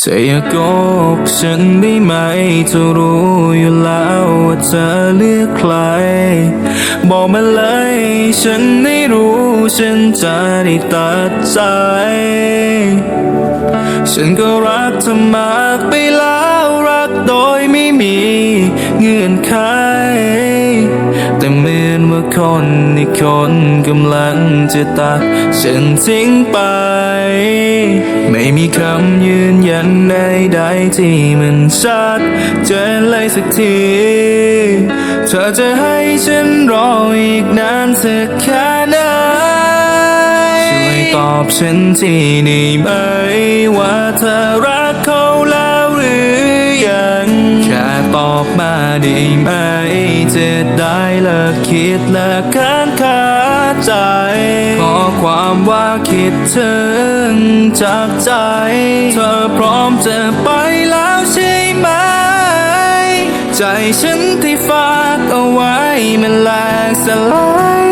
เธออย่าโกหกฉันได้ไหมเธอรู้อยู่แล้วว่าเธอเลือกใคร บอกมาเลยฉันไม่รู้ฉันจะได้ตัดใจ ฉันก็รักเธอมากไปแล้วรักโดยไม่มีเงื่อนไข คนอีกคนกำลังจะตัดฉันทิ้งไป ไม่มีคำยืนยันใดๆที่มันชัดเจนเลยสักที เธอจะให้ฉันรออีกนานสักแค่ไหนช่วยตอบฉันทีได้ไหมว่าเธอรักเขาแล้ว ได้ไหมจะได้เลิกคิดเลิกค้างคาใจ ขอความว่าคิดถึงจากใจ เธอพร้อมจะไปแล้วใช่ไหม ใจฉันที่ฝากเอาไว้มันแหลกสลาย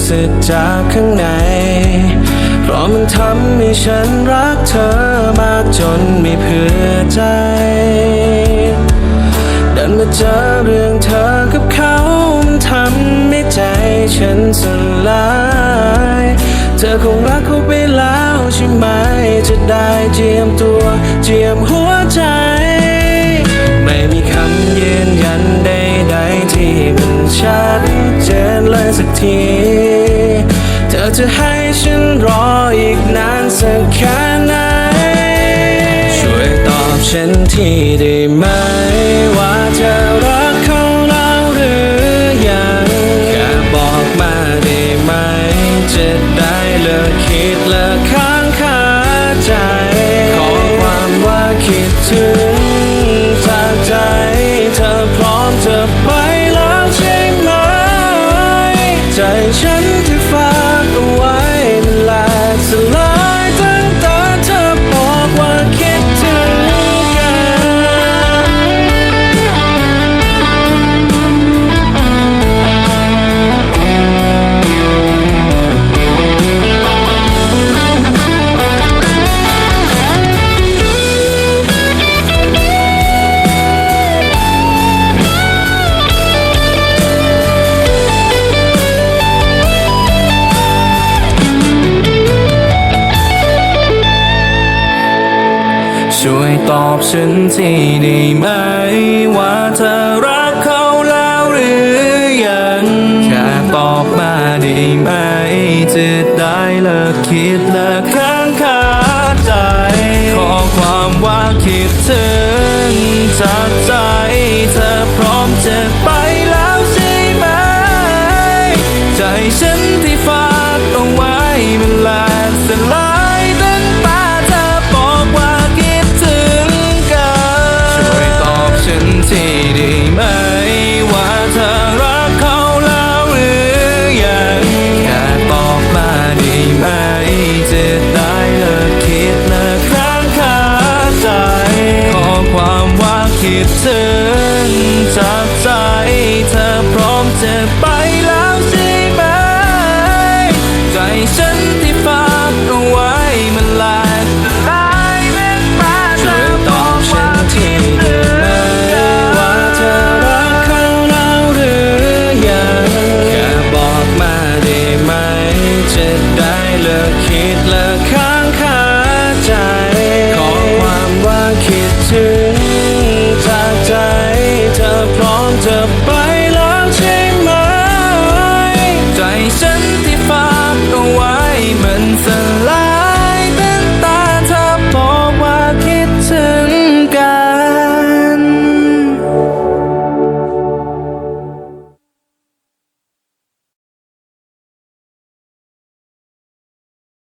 รู้สึกจากข้างใน เพราะมันทำให้ฉันรักเธอมากจนไม่เผื่อใจดันมาเจอเรื่องเธอกับเขามันทำให้ใจฉันสลาย เธอคงรักเขาไปแล้วใช่ไหม จะได้เจียมตัวเจียมหัวใจ ไม่มีคำยืนยันใดๆที่มันชัดเจนเลยสักที จะให้ฉันรออีกนานสักแค่ไหน ช่วยตอบฉันทีได้ไหม ช่วยตอบฉันทีได้ไหม ว่าเธอรักเขาแล้วหรือยังแค่ตอบมาได้ไหมจะได้เลิกคิดเลิกค้างคาใจ ขอความว่าคิดถึงจาก ว่า